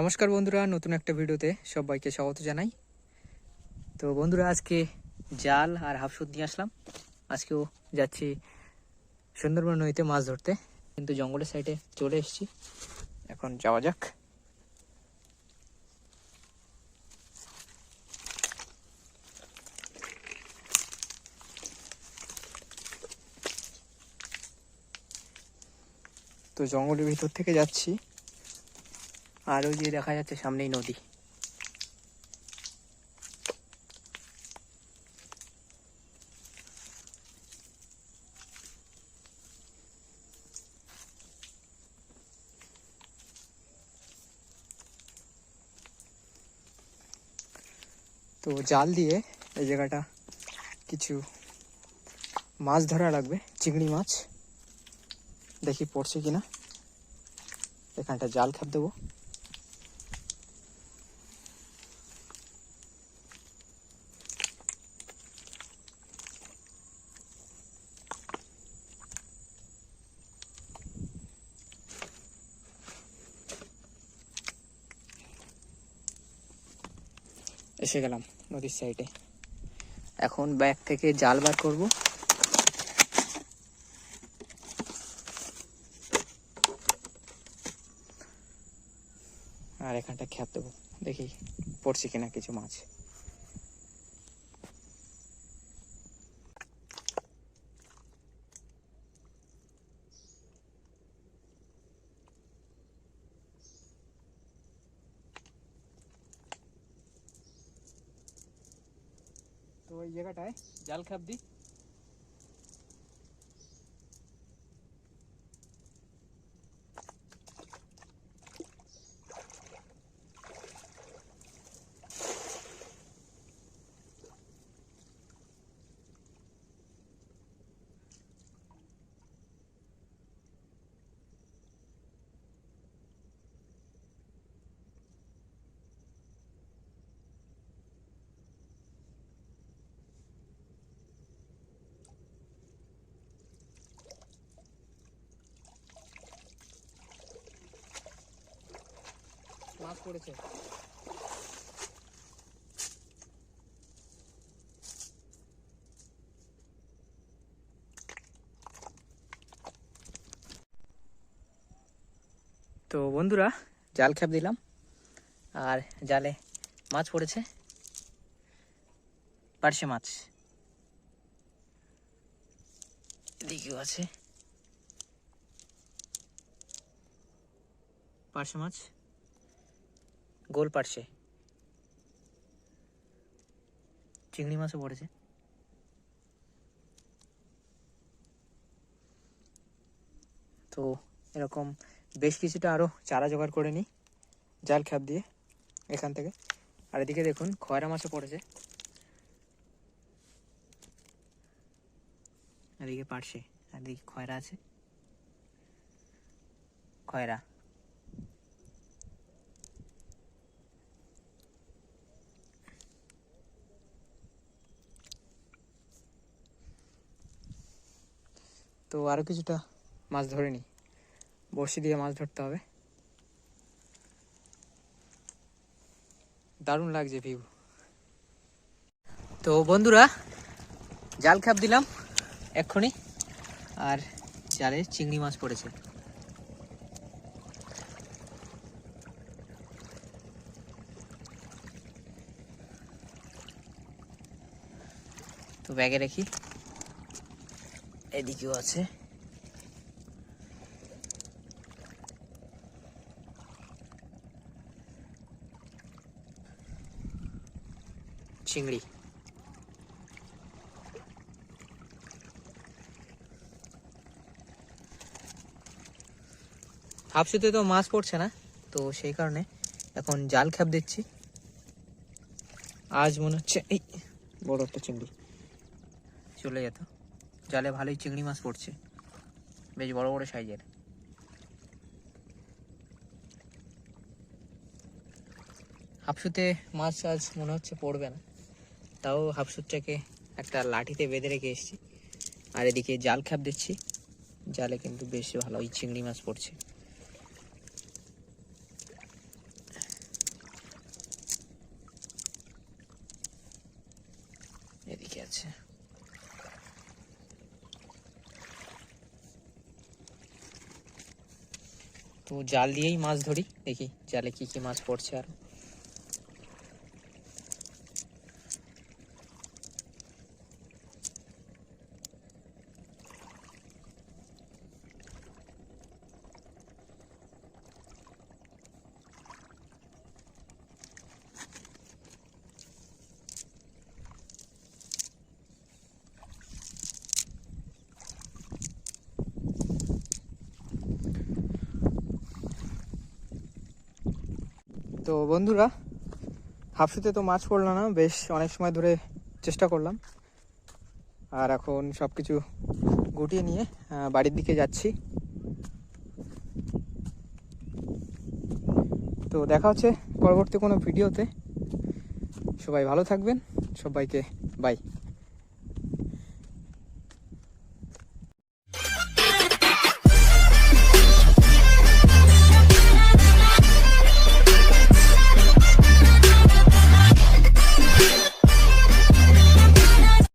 নমস্কার বন্ধুরা, নতুন একটা ভিডিওতে সবাইকে স্বাগত জানাই। তো বন্ধুরা, আজকে জাল আর হাফসুদ নিয়ে আসলাম। আজকেও যাচ্ছি সুন্দরবন নদীতে মাছ ধরতে, কিন্তু জঙ্গলের সাইডে চলে এসেছি। এখন যাওয়া যাক। তো জঙ্গলের ভিতর থেকে যাচ্ছি। আর ওই যে দেখা যাচ্ছে সামনেই নদী তো জাল দিয়ে এই জায়গাটা কিছু মাছ ধরা লাগবে চিংড়ি মাছ দেখি পড়ছে কিনা এখানটা জাল খাপ দেবো এসে গেলাম নদীর সাইডে এখন ব্যাগ থেকে জাল বার করব। আর এখানটা খ্যাপ দেবো। দেখি পড়ছে কিনা কিছু মাছ। তো ওই জায়গাটায় জাল খাপ দিই পড়েছে তো বন্ধুরা, জাল খেপ দিলাম। আর জালে মাছ পড়েছে। পার্শে মাছ। এদিকেও আছে। পার্শে মাছ। গোল পার্শে চিংড়ি মাছও পড়েছে। তো এরকম বেশ কিছুটা আরও চারা জোগাড় করে নিই, জাল খ্যাপ দিয়ে এখান থেকে। আর এদিকে দেখুন, খয়রা মাছও পড়েছে। এদিকে পার্শে আর এদিকে খয়রা আছে। খয়রা। তো আরও কিছুটা মাছ ধরে নিই বড়শি দিয়ে মাছ ধরতে হবে। দারুণ লাগছে ভিউ তো বন্ধুরা, জাল খাপ দিলাম এক্ষুনি, আর জালে চিংড়ি মাছ পড়েছে। তো ব্যাগে রেখি। এদিকেও আছে। চিংড়ি। হাফসুতে তো মাছ পড়ছে না, তো সেই কারণে এখন জাল খ্যাপ দিচ্ছি। আজ মনে হচ্ছে, এই, বড় একটা চিংড়ি। চলে যেত। জালে ভালোই চিংড়ি মাছ পড়ছে। বেশ বড় বড় সাইজের। হাফসুতে মাছ আজ মনে হচ্ছে পড়বে না। তাও হাফসুটটাকে একটা লাঠিতে বেঁধে রেখে এসেছি। আর এদিকে জাল খ্যাপ দিচ্ছি। জালে কিন্তু বেশ ভালো ওই চিংড়ি মাছ পড়ছে। তো জাল দিয়েই মাছ ধরি। দেখি জালে কি কি মাছ পড়ছে আর। তো বন্ধুরা, হাফসুতে তো মাছ পড়ল না, বেশ অনেক সময় ধরে চেষ্টা করলাম। আর এখন সব কিছু গুটিয়ে নিয়ে বাড়ির দিকে যাচ্ছি। তো দেখা হচ্ছে পরবর্তী কোনো ভিডিওতে। সবাই ভালো থাকবেন, সবাইকে বাই